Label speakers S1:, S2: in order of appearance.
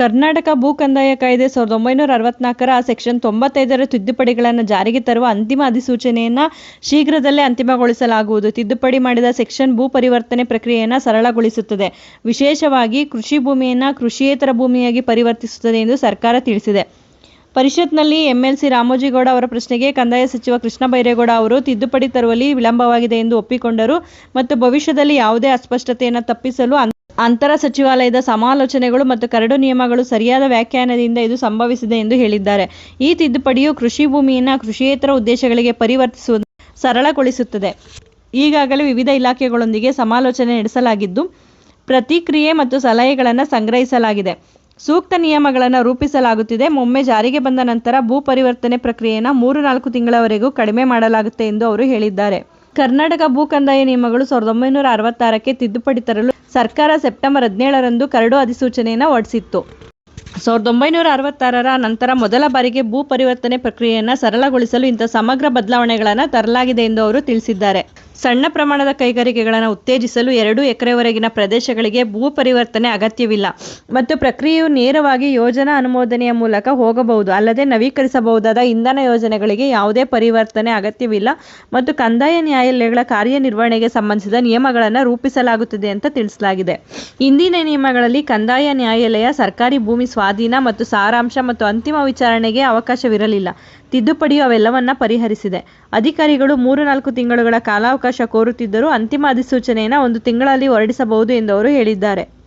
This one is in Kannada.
S1: ಕರ್ನಾಟಕ ಭೂ ಕಂದಾಯ ಕಾಯ್ದೆ ಸಾವಿರದ ಒಂಬೈನೂರ ಅರವತ್ನಾಲ್ಕರ ಸೆಕ್ಷನ್ ತೊಂಬತ್ತೈದರ ತಿದ್ದುಪಡಿಗಳನ್ನು ಜಾರಿಗೆ ತರುವ ಅಂತಿಮ ಅಧಿಸೂಚನೆಯನ್ನು ಶೀಘ್ರದಲ್ಲೇ ಅಂತಿಮಗೊಳಿಸಲಾಗುವುದು. ತಿದ್ದುಪಡಿ ಮಾಡಿದ ಸೆಕ್ಷನ್ ಭೂ ಪರಿವರ್ತನೆ ಪ್ರಕ್ರಿಯೆಯನ್ನು ಸರಳಗೊಳಿಸುತ್ತದೆ. ವಿಶೇಷವಾಗಿ ಕೃಷಿ ಭೂಮಿಯನ್ನು ಕೃಷಿಯೇತರ ಭೂಮಿಯಾಗಿ ಪರಿವರ್ತಿಸುತ್ತದೆ ಎಂದು ಸರ್ಕಾರ ತಿಳಿಸಿದೆ. ಪರಿಷತ್ನಲ್ಲಿ ಎಂಎಲ್ಸಿ ರಾಮೋಜಿಗೌಡ ಅವರ ಪ್ರಶ್ನೆಗೆ ಕಂದಾಯ ಸಚಿವ ಕೃಷ್ಣ ಬೈರೇಗೌಡ ಅವರು ತಿದ್ದುಪಡಿ ತರುವಲ್ಲಿ ವಿಳಂಬವಾಗಿದೆ ಎಂದು ಒಪ್ಪಿಕೊಂಡರು ಮತ್ತು ಭವಿಷ್ಯದಲ್ಲಿ ಯಾವುದೇ ಅಸ್ಪಷ್ಟತೆಯನ್ನು ತಪ್ಪಿಸಲು ಅಂತರ ಸಚಿವಾಲಯದ ಸಮಾಲೋಚನೆಗಳು ಮತ್ತು ಕರಡು ನಿಯಮಗಳು ಸರಿಯಾದ ವ್ಯಾಖ್ಯಾನದಿಂದ ಇದು ಸಂಭವಿಸಿದೆ ಎಂದು ಹೇಳಿದ್ದಾರೆ. ಈ ತಿದ್ದುಪಡಿಯು ಕೃಷಿ ಭೂಮಿಯನ್ನು ಕೃಷಿಯೇತರ ಉದ್ದೇಶಗಳಿಗೆ ಪರಿವರ್ತಿಸುವುದು ಸರಳಗೊಳಿಸುತ್ತದೆ. ಈಗಾಗಲೇ ವಿವಿಧ ಇಲಾಖೆಗಳೊಂದಿಗೆ ಸಮಾಲೋಚನೆ ನಡೆಸಲಾಗಿದ್ದು, ಪ್ರತಿಕ್ರಿಯೆ ಮತ್ತು ಸಲಹೆಗಳನ್ನು ಸಂಗ್ರಹಿಸಲಾಗಿದೆ. ಸೂಕ್ತ ನಿಯಮಗಳನ್ನು ರೂಪಿಸಲಾಗುತ್ತಿದೆ. ಒಮ್ಮೆ ಜಾರಿಗೆ ಬಂದ ನಂತರ ಭೂ ಪರಿವರ್ತನೆ ಪ್ರಕ್ರಿಯೆಯನ್ನು ಮೂರು ನಾಲ್ಕು ತಿಂಗಳವರೆಗೂ ಕಡಿಮೆ ಮಾಡಲಾಗುತ್ತೆ ಎಂದು ಅವರು ಹೇಳಿದ್ದಾರೆ. ಕರ್ನಾಟಕ ಭೂ ಕಂದಾಯ ನಿಯಮಗಳು ಸಾವಿರದ ಒಂಬೈನೂರ ಅರವತ್ತಾರಕ್ಕೆ ತಿದ್ದುಪಡಿ ತರಲು ಸರ್ಕಾರ ಸೆಪ್ಟೆಂಬರ್ ಹದಿನೇಳರಂದು ಕರಡು ಅಧಿಸೂಚನೆಯನ್ನು ಹೊರಡಿಸಿತ್ತು. ಸಾವಿರದ ಒಂಬೈನೂರ ಅರವತ್ತಾರರ ನಂತರ ಮೊದಲ ಬಾರಿಗೆ ಭೂ ಪರಿವರ್ತನೆ ಪ್ರಕ್ರಿಯೆಯನ್ನು ಸರಳಗೊಳಿಸಲು ಇಂಥ ಸಮಗ್ರ ಬದಲಾವಣೆಗಳನ್ನು ತರಲಾಗಿದೆ ಎಂದು ಅವರು ತಿಳಿಸಿದ್ದಾರೆ. ಸಣ್ಣ ಪ್ರಮಾಣದ ಕೈಗಾರಿಕೆಗಳನ್ನು ಉತ್ತೇಜಿಸಲು ಎರಡು ಎಕರೆವರೆಗಿನ ಪ್ರದೇಶಗಳಿಗೆ ಭೂ ಪರಿವರ್ತನೆ ಅಗತ್ಯವಿಲ್ಲ. ಮತ್ತು ಪ್ರಕ್ರಿಯೆಯು ನೇರವಾಗಿ ಯೋಜನಾ ಅನುಮೋದನೆಯ ಮೂಲಕ ಹೋಗಬಹುದು. ಅಲ್ಲದೆ ನವೀಕರಿಸಬಹುದಾದ ಇಂಧನ ಯೋಜನೆಗಳಿಗೆ ಯಾವುದೇ ಪರಿವರ್ತನೆ ಅಗತ್ಯವಿಲ್ಲ. ಮತ್ತು ಕಂದಾಯ ನ್ಯಾಯಾಲಯಗಳ ಕಾರ್ಯನಿರ್ವಹಣೆಗೆ ಸಂಬಂಧಿಸಿದ ನಿಯಮಗಳನ್ನು ರೂಪಿಸಲಾಗುತ್ತದೆ ಅಂತ ತಿಳಿಸಲಾಗಿದೆ. ಇಂದಿನ ನಿಯಮಗಳಲ್ಲಿ ಕಂದಾಯ ನ್ಯಾಯಾಲಯ ಸರ್ಕಾರಿ ಭೂಮಿ ಸ್ವಾಧೀನ ಮತ್ತು ಸಾರಾಂಶ ಮತ್ತು ಅಂತಿಮ ವಿಚಾರಣೆಗೆ ಅವಕಾಶವಿರಲಿಲ್ಲ. ತಿದ್ದುಪಡಿಯು ಅವೆಲ್ಲವನ್ನ ಪರಿಹರಿಸಿದೆ. ಅಧಿಕಾರಿಗಳು ಮೂರು ನಾಲ್ಕು ತಿಂಗಳುಗಳ ಕಾಲಾವಕಾಶ ಕೋರುತ್ತಿದ್ದರೂ ಅಂತಿಮ ಅಧಿಸೂಚನೆಯನ್ನು ಒಂದು ತಿಂಗಳಲ್ಲಿ ಹೊರಡಿಸಬಹುದು ಎಂದು ಅವರು ಹೇಳಿದ್ದಾರೆ.